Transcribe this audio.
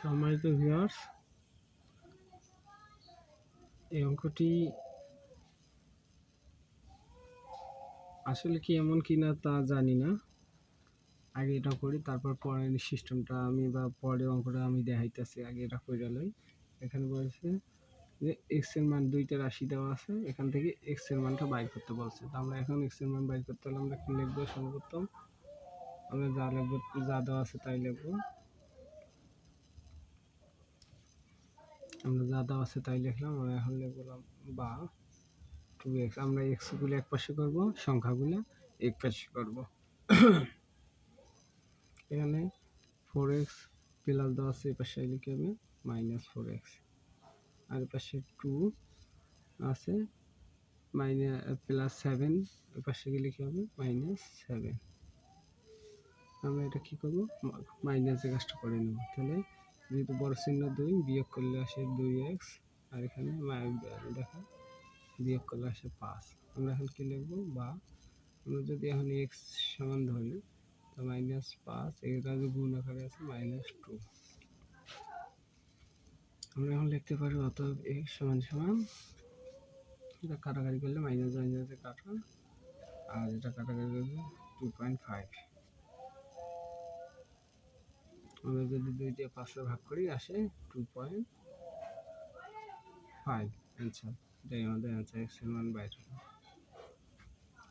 সম্মানিত ভিউয়ার্স এই অঙ্কটি আসলে কি এমন কিনা তা জানি না। আগে এটা করি, তারপর পরের সিস্টেমটা আমি বা পরের অঙ্কটা আমি দেখাইতেছি, আগে এটা করে লই। এখানে বলছে যে এক্সের মান দুইটা রাশি দেওয়া আছে, এখান থেকে এক্সের মানটা বাইর করতে বলছে। তো আমরা এখন এক্সের মান বাইর করতে হলে আমরা কি লিখব সর্বপ্রথম? আমরা যা লিখব, যা দেওয়া আছে তাই লিখব। আমরা যা দেওয়া আছে তাই লিখলাম, আমরা এখন লিখলাম বা টু এক্স আমরা এক্সগুলো এক পাশে করব, সংখ্যাগুলো এক পাশে করব। এখানে ফোর এক্স প্লাস দেওয়া আছে, এই পাশে লিখে হবে মাইনাস ফোর এক্স আর পাশে টু আছে মাইনাস প্লাস সেভেন ওই পাশে গিয়ে লিখে হবে মাইনাস সেভেন আমরা এটা কী করব? মাইনাসে কাজটা করে নেব। তাহলে যেহেতু বড় চিহ্ন দুই, বিয়োগ করলে আসে দুই এক্স আর এখানে দেখা। বিয়োগ করলে আসে পাঁচ। আমরা এখন কী লিখব? বা আমরা যদি এখন এক্স সমান ধরি, তো মাইনাস পাঁচ এটা যে গুণ আকারে আছে মাইনাস টু আমরা এখন লিখতে পারি অতএব এক্স সমান সমান, এটা কাটাকাটি করলে মাইনাস মাইনাসে কাটা, আর এটা কাটাকাটি করলে টু পয়েন্ট ফাইভ আমরা যদি দুই দিয়ে পাঁচটা ভাগ করি, আসে টু পয়েন্ট ফাইভ অ্যান্সার এটাই আমাদের অ্যান্সার এক্সের মান বাইরে